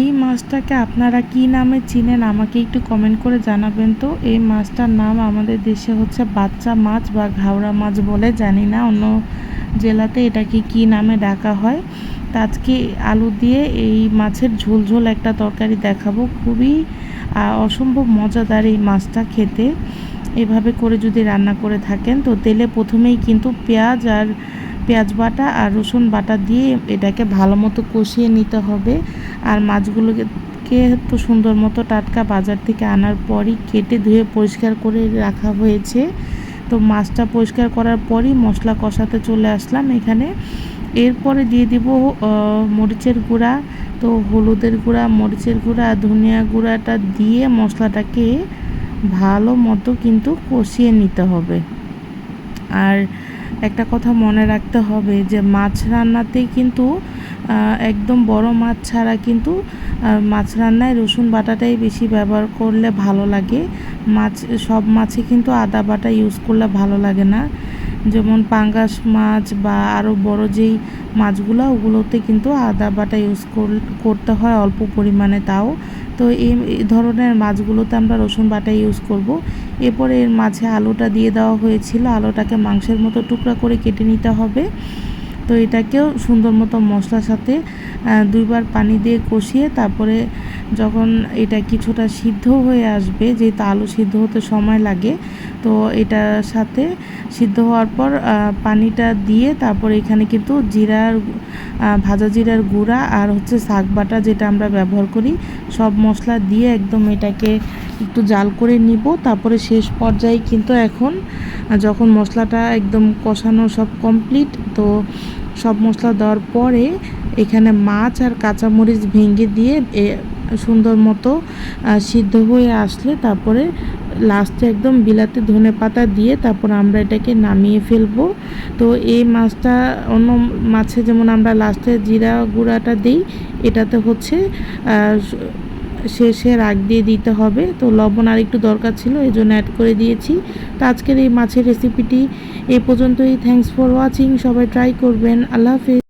এই মাছটাকে আপনারা কি নামে চিনেন আমাকে একটু কমেন্ট করে জানাবেন তো। এই মাছটার নাম আমাদের দেশে হচ্ছে বাচ্চা মাছ বা ঘাওড়া মাছ বলে, জানি না অন্য জেলাতে এটাকে কি নামে ডাকা হয়। তা আজকে আলু দিয়ে এই মাছের ঝোল ঝোল একটা তরকারি দেখাবো। খুবই অসম্ভব মজাদার এই মাছটা খেতে। এভাবে করে যদি রান্না করে থাকেন, তো তেলে প্রথমেই কিন্তু পেঁয়াজ আর পেঁয়াজ বাটা আর রসুন বাটা দিয়ে এটাকে ভালো মতো কষিয়ে নিতে হবে। আর মাছগুলোকে তো সুন্দর মতো টাটকা বাজার থেকে আনার পরই কেটে ধুয়ে পরিষ্কার করে রাখা হয়েছে। তো মাছটা পরিষ্কার করার পরই মশলা কষাতে চলে আসলাম এখানে। এরপরে দিয়ে দিব মরিচের গুঁড়া। তো হলুদের গুঁড়া, মরিচের গুঁড়া, ধনিয়া গুঁড়াটা দিয়ে মশলাটাকে ভালো মতো কিন্তু কষিয়ে নিতে হবে। আর একটা কথা মনে রাখতে হবে যে মাছ রান্নাতেই কিন্তু একদম বড় মাছ ছাড়া কিন্তু মাছ রান্নায় রসুন বাটাটাই বেশি ব্যবহার করলে ভালো লাগে। মাছ, সব মাছে কিন্তু আদা বাটা ইউজ করলে ভালো লাগে না। যেমন পাঙ্গাস মাছ বা আরও বড় যেই মাছগুলো, ওগুলোতে কিন্তু আদা বাটা ইউজ করতে হয় অল্প পরিমাণে তাও। তো এই ধরনের মাছগুলোতে আমরা রসুন বাটা ইউজ করব। এরপরে এর মাঝে আলুটা দিয়ে দেওয়া হয়েছিল। আলুটাকে মাংসের মতো টুকরা করে কেটে নিতে হবে। তো এটাকেও সুন্দর মতো মশলার সাথে দুইবার পানি দিয়ে কষিয়ে তারপরে যখন এটা কিছুটা সিদ্ধ হয়ে আসবে, যেহেতু আলু সিদ্ধ হতে সময় লাগে, তো এটার সাথে সিদ্ধ হওয়ার পর পানিটা দিয়ে তারপর এখানে কিন্তু জিরার ভাজা জিরার গুঁড়া আর হচ্ছে শাক বাটা যেটা আমরা ব্যবহার করি, সব মশলা দিয়ে একদম এটাকে একটু জাল করে নিব। তারপরে শেষ পর্যায়ে কিন্তু এখন যখন মশলাটা একদম কষানো সব কমপ্লিট তো সব মশলা দেওয়ার পরে এখানে মাছ আর কাঁচামরিচ ভেঙে দিয়ে সুন্দর মতো সিদ্ধ হয়ে আসলে তারপরে লাস্টে একদম বিলাতে ধনে পাতা দিয়ে তারপর আমরা এটাকে নামিয়ে ফেলব। তো এই মাছটা অন্য মাছে যেমন আমরা লাস্টে জিরা গুঁড়াটা দিই, এটাতে হচ্ছে শেষে রাগ দিয়ে দিতে হবে। তো লবণ আর একটু দরকার ছিল, এই জন্য অ্যাড করে দিয়েছি। তো আজকের এই মাছের রেসিপিটি এই পর্যন্তই। থ্যাঙ্কস ফর ওয়াচিং সবাই ট্রাই করবেন। আল্লাহ হাফিজ।